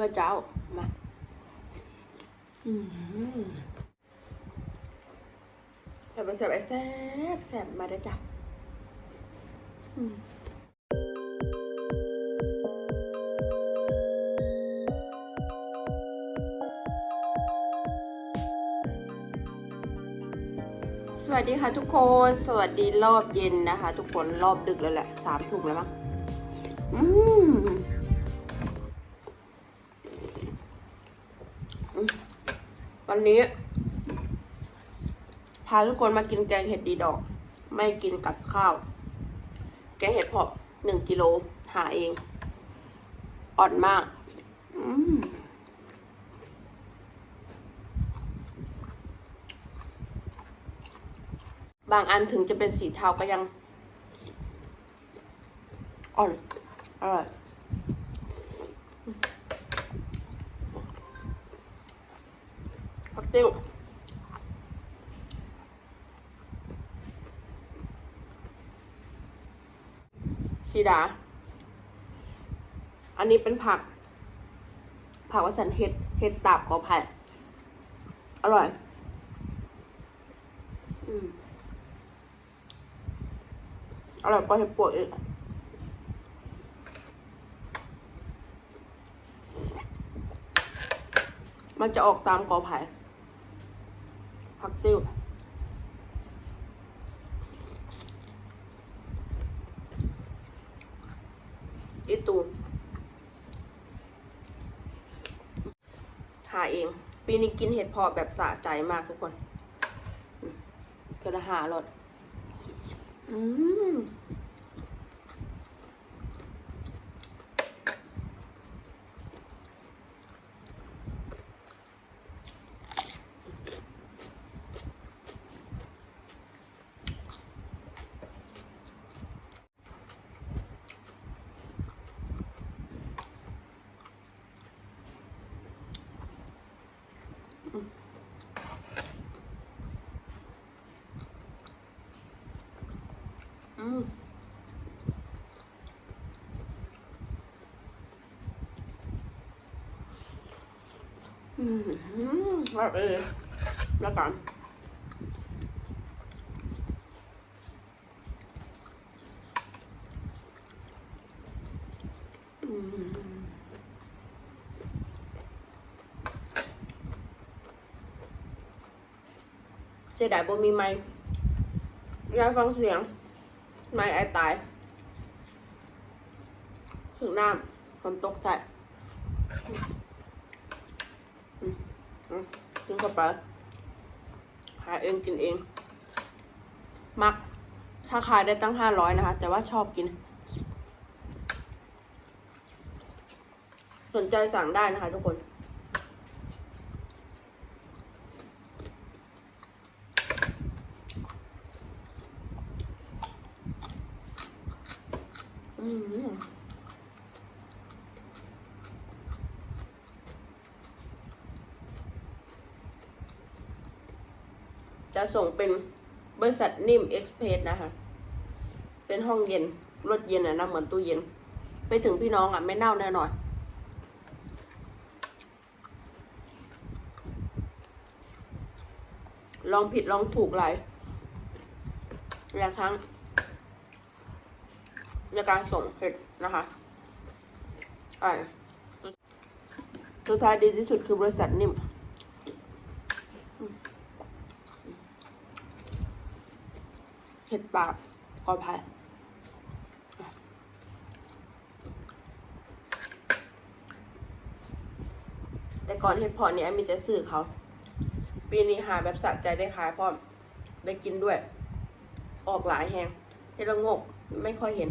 พื่อเจ้า มา อืมแซ่บแซ่บแซ่บแซ่บมาได้จ้ะอืมสวัสดีค่ะทุกคน สวัสดีรอบเย็นนะคะ ทุกคนรอบดึกแล้วแหละสามทุ่มแล้วมั้งอืม วันนี้ พาทุกคนมากินแกงเห็ดดีดอก ไม่กินกับข้าว แกงเห็ดเพาะหนึ่งกิโลหาเอง อ่อนมากอืมบางอันถึงจะเป็นสีเทาก็ยัง อ่อนอร่อย ผัก ติ้วชีดา อันนี้เป็นผัก ผักวาสันเห็ดเห็ดตาบกอไผ่อร่อย อืมอร่อยกว่าเห็ดปวกอีกมันจะออกตามกอไผ่ ผักติ้วอีตูนหาเอง ปีนี้กินเห็ดพอแบบสะใจมากทุกคนกระหารสอืม อืม อืมแบบเออแล้วกันเสียดายบ่มีไม้อยากฟังเสียง ไม่ไอตายถึงน้ำฝนตกใส่ มอืมกินเข้าไปหาเองกินเอง มัก ถ้าขายได้ตั้งห้าร้อยนะคะ แต่ว่าชอบกิน สนใจสั่งได้นะคะทุกคนอืม จะส่งเป็นบริษัทนิ่มเอ็กซ์เพรสนะคะ เป็นห้องเย็นรถเย็นอะนะเหมือนตู้เย็น ไปถึงพี่น้องอะไม่เน่าแน่นอนลองผิดลองถูกหลายหลายครั้งในการส่งเห็ดนะคะอ่าสุดท้ายดีที่สุดคือบริษัทนิ่มอืม เห็ดปากกอไผ่แต่ก่อนเห็ดพอเนี่ยมีแต่ซื้อเขา ปีนี้หาแบบสะใจได้ขายพร้อม ได้กินด้วย ออกหลายแหงเห็ดละงกไม่ค่อยเห็น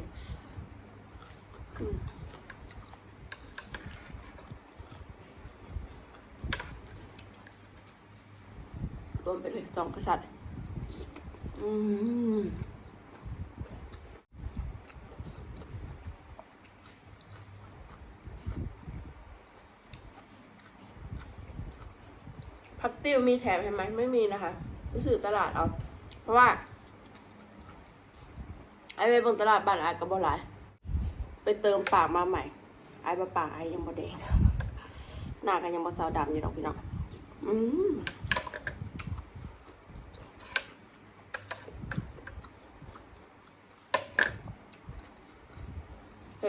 รวมไปเลยสองกษัตริย์ พักติ้วมีแถมใช่ไหมไม่มีนะคะไปซื้อตลาดเอา เพราะว่า ไอ้ไปบนตลาดบ้านไอ้กับบหลาย ไปเติมปากมาใหม่ ไอ้ปลาปากไอ้ยังบ่แดงหน้ากันยังบอสาวดำอยู่ดอกพี่น้องอืม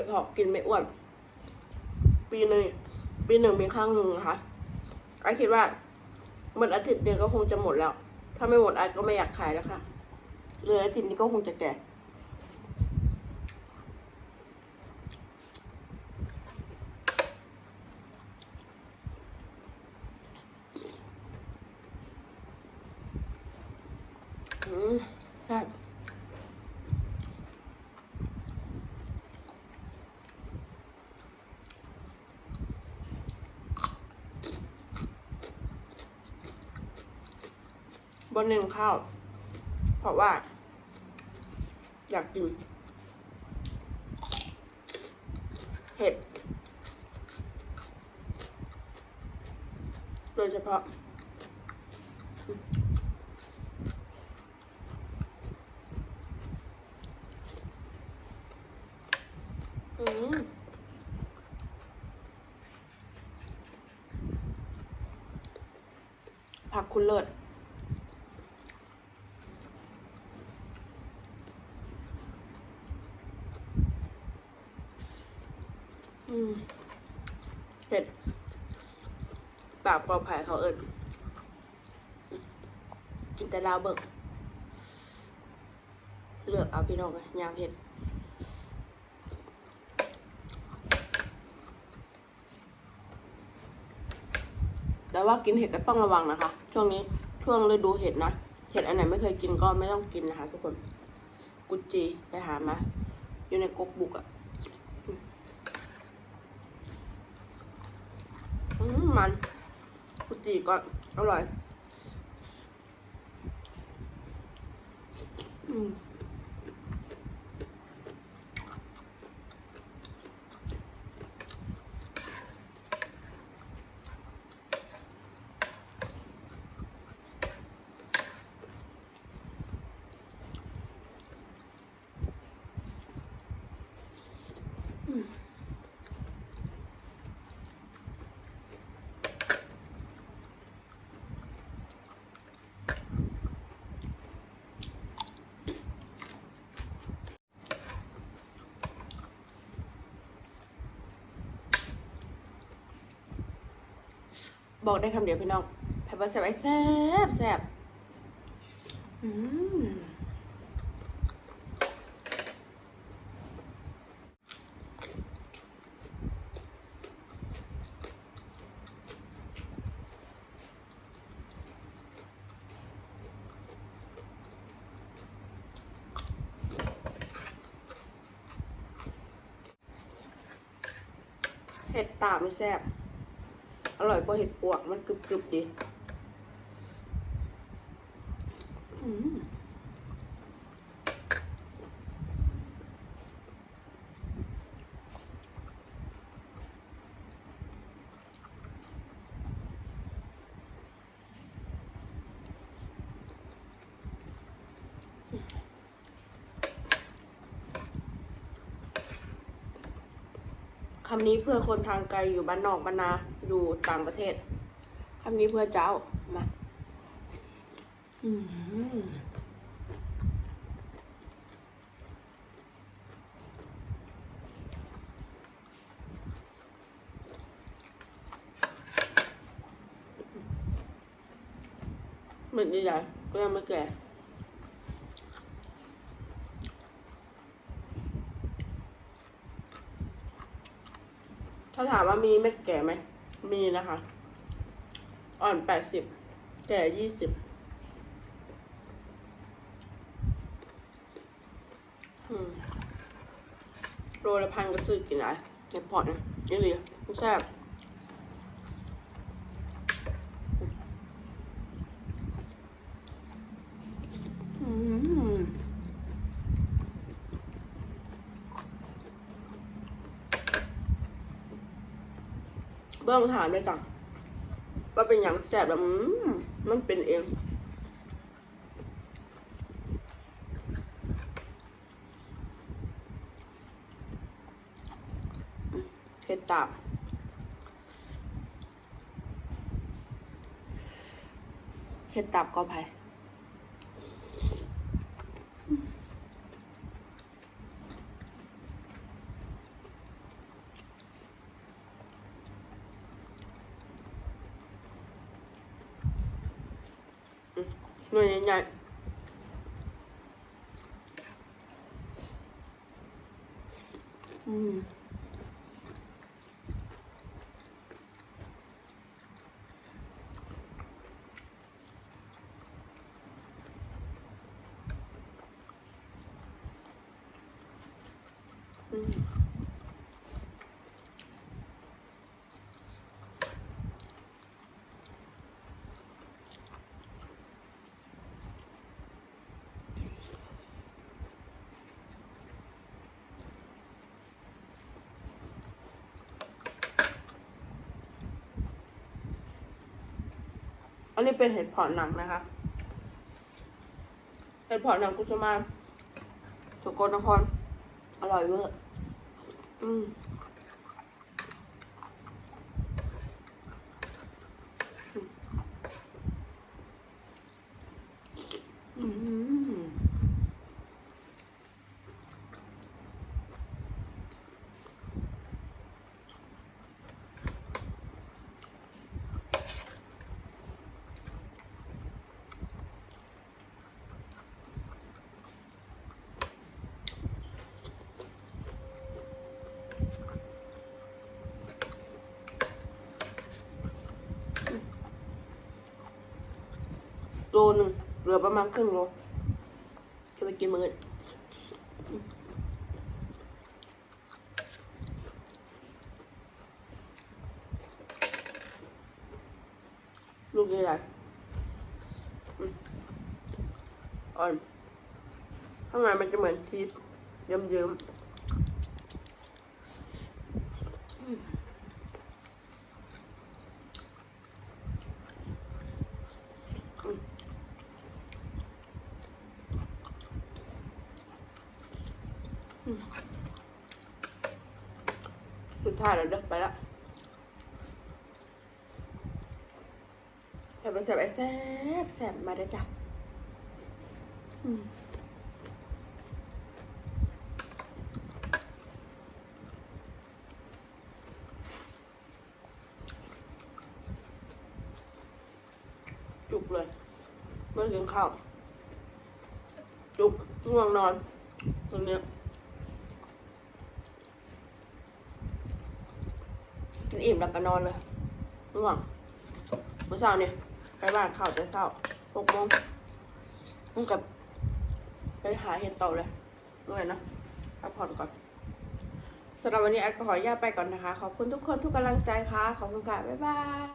ดหอกกินไม่อ้วน ปีหนึ่งปีหนึ่งมีครั้งหนึ่งนะคะไอคิดว่าหมดอาทิตย์เดียวก็คงจะหมดแล้ว ถ้าไม่หมดไอก็ไม่อยากขายแล้วค่ะเหลืออาทิตย์นี้ก็คงจะแก่ อืมใช่ บนเน้นข้าว เพราะว่า อยากกินเห็ด โดยเฉพาะอืมผักคุณเลิศอืมเผ็ดปราบ กอไผ่เขาเอิญกินแต่ลาวเบิกเลือกเอาพี่น้องเลยยามเผ็ดแต่ว่ากินเห็ดก็ต้องระวังนะคะ ช่วงนี้ช่วงฤดูเห็ดนะ เห็ดอันไหนไม่เคยกินก็ไม่ต้องกินนะคะ ทุกคน กุจีไปหามา อยู่ในกกบุกอะ่ะมัน กุจจีก็อร่อย อืม บอกได้คำเดียวพี่น้องแพปเปอร์แซ่บไอ้แซ่บแซ่บอืมเห็ดตาบไม่แซ่บ อร่อยกว่าเห็ดปวกมันกรึบกรึบๆดีอืม คำนี้เพื่อคนทางไกลอยู่บ้านนอกบ้านนาอยู่ต่างประเทศคำนี้เพื่อเจ้ามาอืมเหมือนใหญ่ๆก็ยังไม่แก่ ถ้าถามว่ามีเม็ดแก่ไหม มีนะคะ อ่อนแปดสิบ แก่ยี่สิบโรละพันก็ซื้อกินไรในพอร์ตนะนี่เลยมันแซ่บ เบื้องฐานด้วยจัะว่าเป็นอย่างแสบแบบมันเป็นเองเผ็ดตับเห็ดตับก็ไป หน่วยใหญ่ๆอืมอืม อันนี้เป็นเห็ดเพาะหนังนะคะ เห็ดเพาะหนังกุชมาสกลนคร อร่อยเวอร์อืม อืม โลหนึ่งเหลือประมาณครึ่งโลจะไปกินมื้อนลูกใหญ่อ่อนข้างในมันจะเหมือนชีสเยิ้มๆสุด ท้าแล้วเด้อไปละแซ่บแซ่บแซ่บแซ่บมาได้จ้ะจุกเลยไม่กินข้าวจุกง่วงนอนตรงเนี้ย นอิ่มแล้วก็นอนเลยง่วงเมื่อเช้าเนี่ยไปบ้านข้าวแต่เช้าหกโมงมึงกับไปหาเห็ดต่อเลยเมื่อยนะพักผ่อนก่อนสำหรับวันนี้แอลกอฮอล์ย่าตไปก่อนนะคะ ขอบคุณทุกคนทุกกำลังใจค่ะ ขอบคุณค่ะ บ๊ายบาย